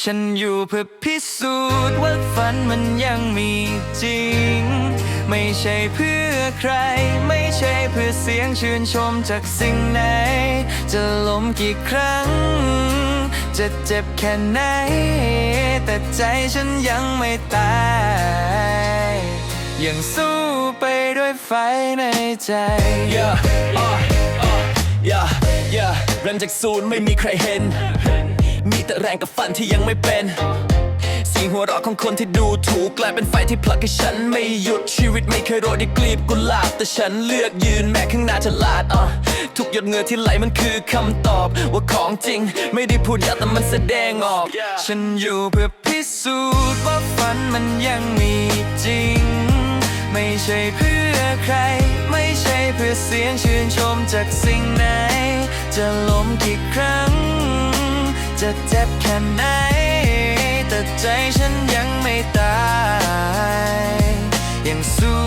ฉันอยู่เพื่อพิสูจน์ว่าฝันมันยังมีจริง ไม่ใช่เพื่อใคร ไม่ใช่เพื่อเสียงชื่นชมจากสิ่งไหน จะล้มกี่ครั้ง จะเจ็บแค่ไหน แต่ใจฉันยังไม่ตาย ยังสู้ไปด้วยไฟในใจ yeah, uh, uh, yeah, yeah เริ่มจากศูนย์ไม่มีใครเห็น มีแต่แรงกับฝันที่ยังไม่เป็นเสียงหัวเราะของคนที่ดูถูกกลายเป็นไฟที่ผลักให้ฉันไม่หยุดชีวิตไม่เคยโรยด้วยกลีบกุหลาบแต่ฉันเลือกยืนแม้ข้างหน้าจะลาดอะทุกหยดเหงื่อที่ไหลมันคือคำตอบ ว่าของจริง ไม่ได้พูดยากแต่มันแสดงออกฉันอยู่เพื่อพิสูจน์ว่าฝันมันยังมีจริง ไม่ใช่เพื่อใคร ไม่ใช่เพื่อเสียงชื่นชมจากสิ่งไหน จะเจ็บแค่ไหน แต่ใจฉันยังไม่ตาย ยังสู้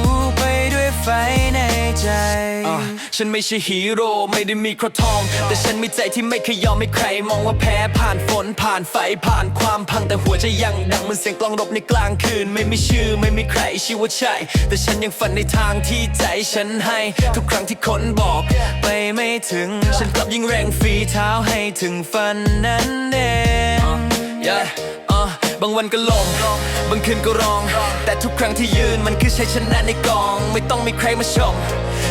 ฉันไม่ใช่ฮีโร่ไม่ได้มีครทอง แต่ฉันมีใจที่ไม่เคยยอมให้ใคร มองว่าแพ้ผ่านฝนผ่านไฟผ่านความพังแต่หัวใจยังดังเหมันเสียงกลองรบในกลางคืน ไม่มีชื่อไม่มีใครชื่อว่าใช่แต่ฉันยังฝันในทางที่ใจฉันให้ ทุกครั้งที่คนบอก ไปไม่ถึง ฉันกลับยิ่งแรงฝีเท้าให้ถึงฝันนั้นเอง yeah, อะ บางวันก็ลงบางคืนก็ร้อง แต่ทุกครั้งที่ยืนมันคือชัยชนะในกอง ไม่ต้องมีใครมาชม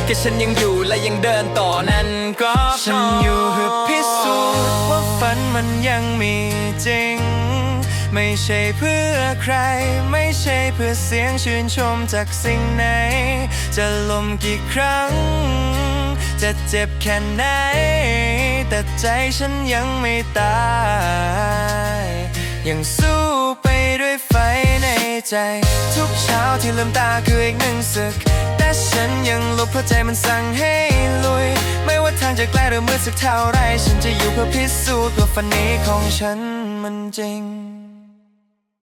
แค่ฉันยังอยู่และยังเดินต่อนั้นก็พฉันอยู่เพื่อพิสูจน์ว่าฝันมันยังมีจริง ไม่ใช่เพื่อใคร ไม่ใช่เพื่อเสียงชื่นชมจากสิ่งไหน จะลมกี่ครั้ง จะเจ็บแค่ไหน แต่ใจฉันยังไม่ตาย ยังสู้ ใจ ทุกเช้าที่ลืมตาคืออีกหนึ่งศึก แต่ฉันยังหลบเพราะใจมันสั่งให้ลุย ไม่ว่าทางจะไกลหรือมืดสักเท่าไร ฉันจะอยู่เพื่อพิสูจน์ว่าฝันนี้ของฉันมันจริง